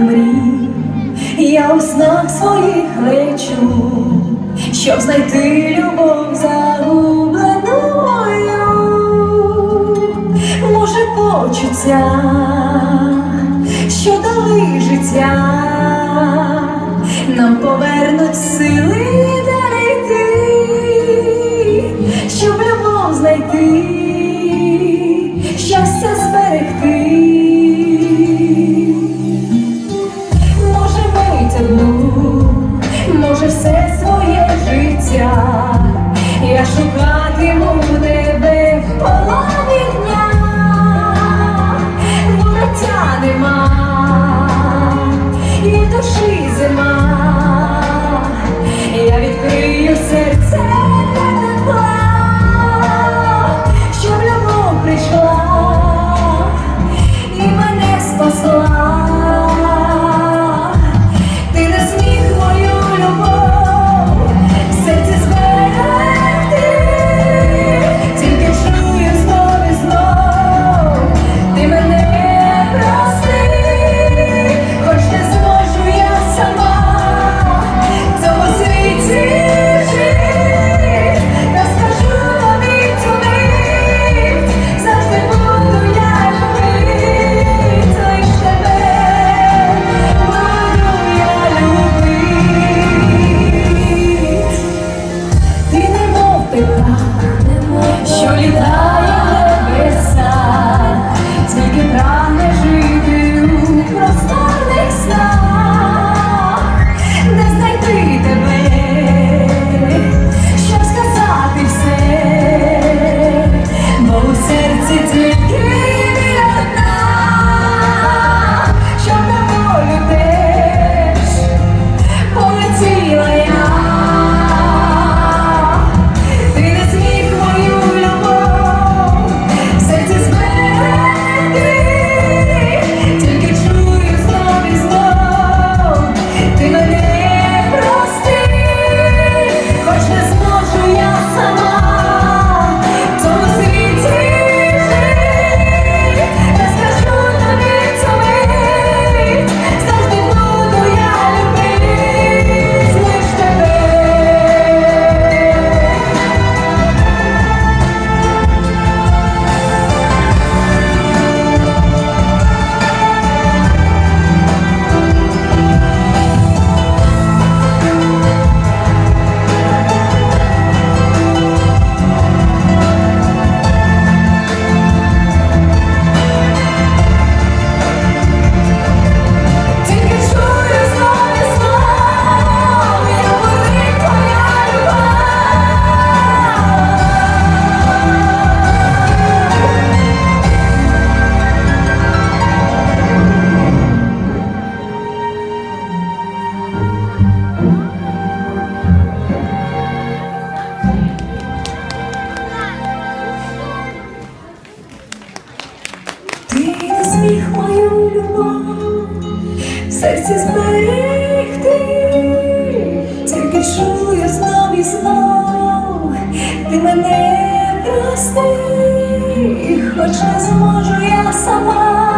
мрій, я у снах своїх лечу, щоб знайти любов загублену мою. може почуття, що дали життя, нам повернуть сили далі, щоб любов знайти. Eu sei. в серці зберегти, тільки чую знов і знов, ти мене прости, хоч не зможу я сама.